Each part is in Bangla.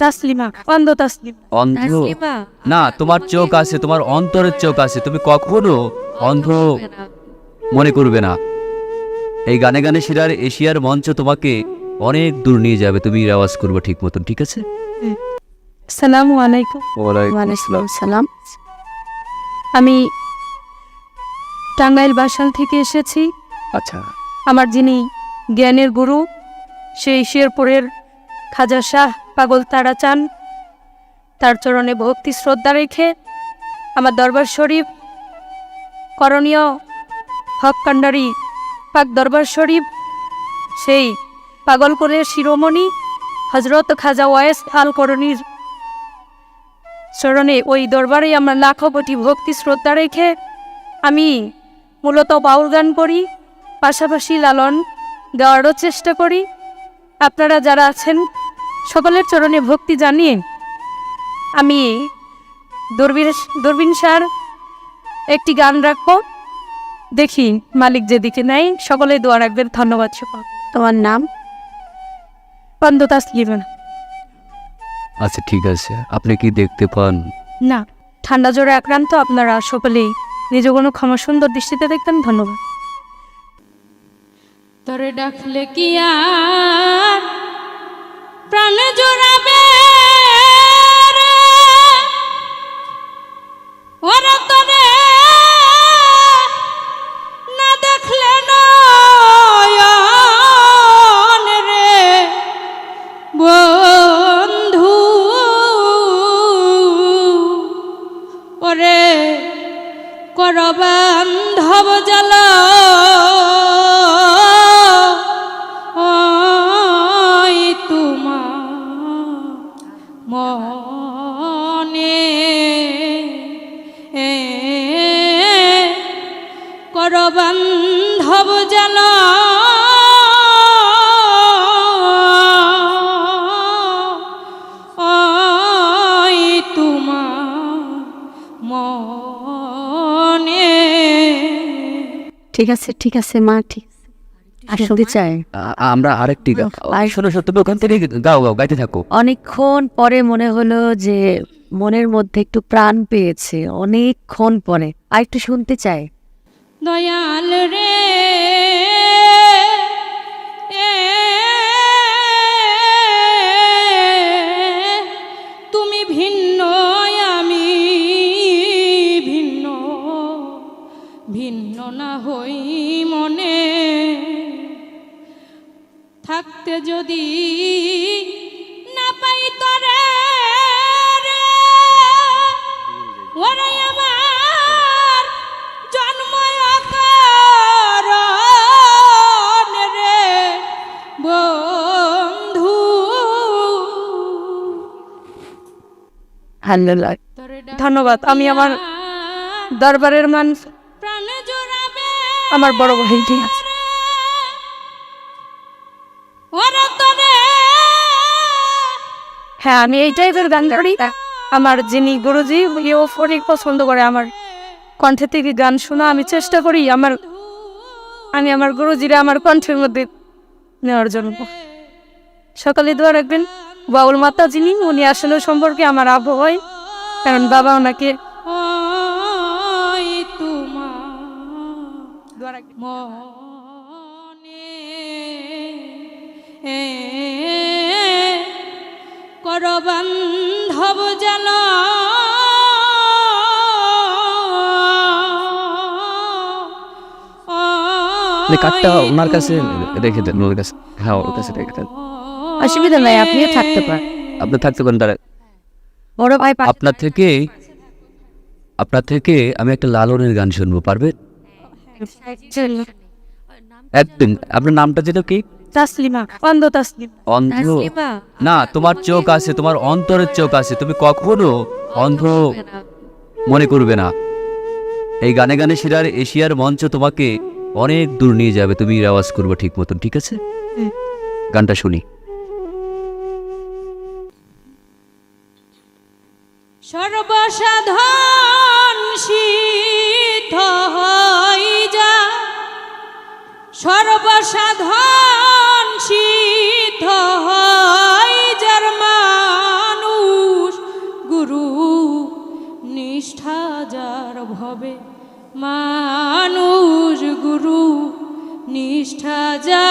তাসলিমা অন্ধ তাসলিম। অন্ধ? তাসলিমা না তোমার চোখ আছে তোমার অন্তরের চোখ আছে তুমি কখনো অন্ধ মনে করবে না। এই গানে গানে সেরার এশিয়ার মঞ্চ তোমাকে অনেক দূর নিয়ে যাবে তুমি আওয়াজ করবে ঠিক মতন ঠিক আছে? সালামু আলাইকুম। ওয়ালাইকুম সালাম আমি টাঙ্গাইল বাসাল থেকে এসেছি। আচ্ছা। আমার যিনি জ্ঞানের গুরু সেই শেরপুরের খাজা শাহ পাগল তারা চান। তার চরণে ভক্তি শ্রদ্ধা রেখে আমার দরবার শরীফ, করণীয় হক পাক দরবার শরীফ, সেই পাগলপুরের শিরোমণি হজরত খাজা ওয়েস আল করণীর চরণে ওই দরবারে আমার লাখো কোটি ভক্তি শ্রদ্ধা রেখে আমি মূলত বাউল গান করি, পাশাপাশি লালন গাওয়ারও চেষ্টা করি। আপনারা যারা আছেন সকলের চরণে ভক্তি জানিয়ে আমি দূরবীন দূরবীন সার একটি গান রাখব। দেখি মালিক যেদিকে নেয়। সকলে দোয়া রাখবেন। ধন্যবাদ সকল। তোমার নাম? আচ্ছা ঠিক আছে। আপনি কি দেখতে পান? না ঠান্ডা জ্বরে আক্রান্ত আপনারা সকলেই। নিজ কোনো ক্ষমা সুন্দর দৃষ্টিতে দেখবেন। ধন্যবাদ। তরে ডাকলে কি আর প্রাণ জোড়াবে? ওরা তরে না দেখলে নয়ন রে বন্ধু ওরে করবান্ধব জল মনে করবান্ধব জল ঠিক আছে ঠিক আছে মা ঠিক। শুনতে চাই। আমরা আরেকটি শোনো শোনো তুমি ওখান থেকে গাও গাও গাইতে থাকো। অনেকক্ষণ পরে মনে হলো যে মনের মধ্যে একটু প্রাণ পেয়েছে অনেকক্ষণ পরে। আর একটু শুনতে চাই। দয়াল রে থাকতে যদি না পাই তরে ওরে আমার রে বন্ধু। ধন্যবাদ আমি আমার দরবারের মান আমার বড় ভাই ঠিক আছে। হ্যাঁ আমি এই টাইপের গান করি। আমার যিনি গুরুজি উনিও অনেক পছন্দ করে আমার। কণ্ঠে থেকে গান শোনা আমি চেষ্টা করি আমার আমি আমার গুরুজিরা আমার কণ্ঠের মধ্যে নেওয়ার জন্য। সকালে দোয়া রাখবেন। বাউল মাতা যিনি উনি আসলে সম্পর্কে আমার আবহ হয় কারণ বাবা ওনাকে দোয়া রাখবেন। করবান্ধব জল কাঠটা ওনার কাছে রেখে দেন ওর কাছে হ্যাঁ ওর কাছে রেখে দেন। অসুবিধা নাই আপনিও থাকতে পারেন। আপনি থাকতে পারেন তারা বড় ভাই আপনার থেকে আপনার থেকে আমি একটা লালনের গান শুনব পারবে একদিন আপনার নামটা যেন কি? তাসলিমা অন্ধ তাসলিম। অন্ধ না তোমার চোখ আছে তোমার অন্তরের চোখ আছে। তুমি কখনো অন্ধ মনে করবে না। এই গানে গানে সেরার এশিয়ার মঞ্চ তোমাকে অনেক দূর নিয়ে যাবে। তুমি রেওয়াজ করবে ঠিক মতন ঠিক আছে? গানটা শুনি। সর্বসাধন নিষ্ঠা যা।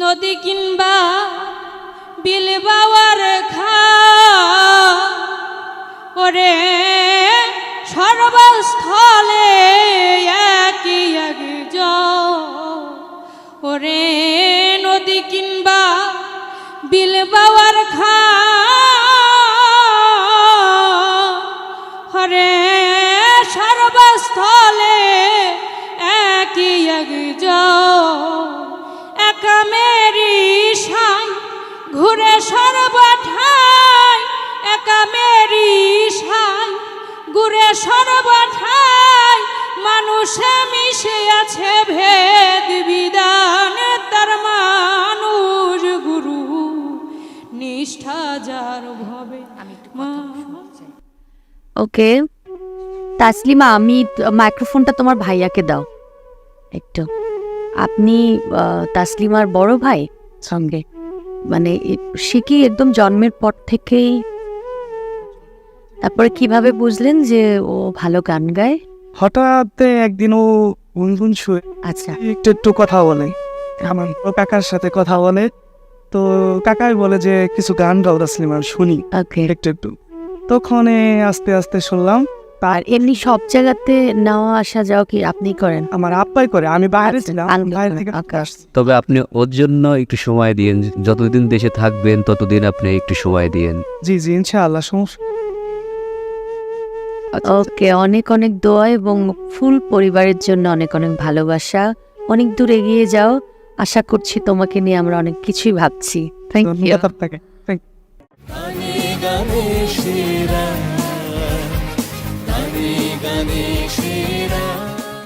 নদী কিংবা বিল বাওয়ার খা। ওরে সর্বস্থলে একই এক ওরে নদী কিংবা বিল বাওয়ার খা। হরে সর্বস্থলে একই এক একা মেরি সাই ঘুরে সর্বঠাই একা মেরি সাই ঘুরে সর্বঠাই মানুষে মিশে আছে ভেদ বিধান তার মানুষ গুরু নিষ্ঠা যার ভবে। ওকে তাসলিমা আমি মাইক্রোফোনটা তোমার ভাইয়াকে দাও। একটু। আপনি তাসলিমার বড় ভাই সঙ্গে। মানে সে কি একদম জন্মের পর থেকেই? তারপরে কীভাবে বুঝলেন যে ও ভালো গান গায়? হঠাৎ একদিন ও গুনগুন শুয়ে আচ্ছা। একটু একটু কথা বলে। আমার কাকার সাথে কথা বলে। তো কাকাই বলে যে কিছু গান গাও তাসলিমার শুনি। ওকে। একটু একটু। তখন আস্তে আস্তে শুনলাম। আর এমনি সব জায়গাতে নেওয়া আসা যাও কি আপনি করেন? আমার আপ্পাই করে আমি বাইরে আচ্ছা, ছিলাম বাইরে থেকে okay. আসছি। তবে আপনি ওর জন্য একটু সময় দিন যতদিন দেশে থাকবেন ততদিন আপনি একটু সময় দিন জি জি ইনশাআল্লাহ সমস্যা ওকে অনেক অনেক দোয়া এবং ফুল পরিবারের জন্য অনেক অনেক ভালোবাসা। অনেক দূর এগিয়ে যাও। আশা করছি তোমাকে নিয়ে আমরা অনেক কিছুই ভাবছি। থ্যাংক ইউ ধন্যবাদ